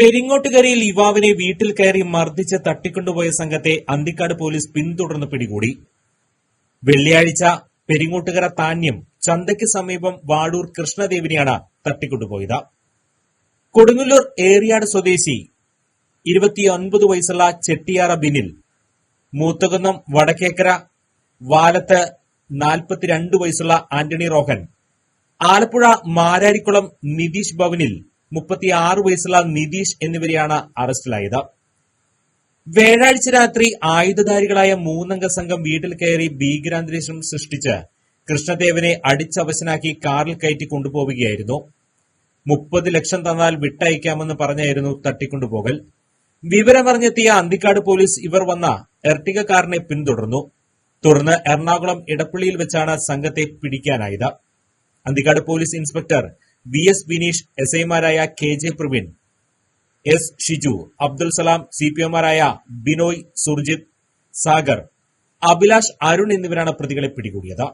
പെരിങ്ങോട്ടുകരയിൽ യുവാവിനെ വീട്ടിൽ കയറി മർദ്ദിച്ച് തട്ടിക്കൊണ്ടുപോയ സംഘത്തെ അന്തിക്കാട് പോലീസ് പിന്തുടർന്ന് പിടികൂടി. വെള്ളിയാഴ്ച പെരിങ്ങോട്ടുകര താന്യം ചന്തയ്ക്ക് സമീപം വാടൂർ കൃഷ്ണദേവിനെയാണ് തട്ടിക്കൊണ്ടുപോയത്. കൊടുങ്ങല്ലൂർ ഏറിയാട് സ്വദേശി ഇരുപത്തിയൊൻപത് വയസ്സുള്ള ചെട്ടിയാറ ബിനിൽ മൂത്തകുന്നം വടക്കേക്കര വാലത്ത് നാൽപ്പത്തിരണ്ട് വയസ്സുള്ള ആന്റണി റോഹൻ ആലപ്പുഴ മാരാരിക്കുളം നിതീഷ് ഭവനിൽ മുപ്പത്തിയാറ് വയസ്സുള്ള നിതീഷ് എന്നിവരെയാണ് അറസ്റ്റിലായത്. വ്യാഴാഴ്ച രാത്രി ആയുധധാരികളായ മൂന്നംഗ സംഘം വീട്ടിൽ കയറി ഭീകരാന്തരീക്ഷം സൃഷ്ടിച്ച് കൃഷ്ണദേവനെ അടിച്ചവശനാക്കി കാറിൽ കയറ്റി കൊണ്ടുപോവുകയായിരുന്നു. മുപ്പത് ലക്ഷം തന്നാൽ വിട്ടയക്കാമെന്ന് പറഞ്ഞായിരുന്നു തട്ടിക്കൊണ്ടുപോകൽ. വിവരമറിഞ്ഞെത്തിയ അന്തിക്കാട് പോലീസ് ഇവർ വന്ന എർട്ടിക കാറിനെ പിന്തുടർന്നു. തുടർന്ന് എറണാകുളം ഇടപ്പള്ളിയിൽ വെച്ചാണ് സംഘത്തെ പിടിക്കാനായത്. Anthikad police inspector V S Bineesh S ഐമാരായ K J Praveen S Shiju Abdul Salam C P എമാരായ Binoy Surjith Sagar Abhilash Arun എന്നിവരാണ് പ്രതികളെ പിടികൂടിയത്.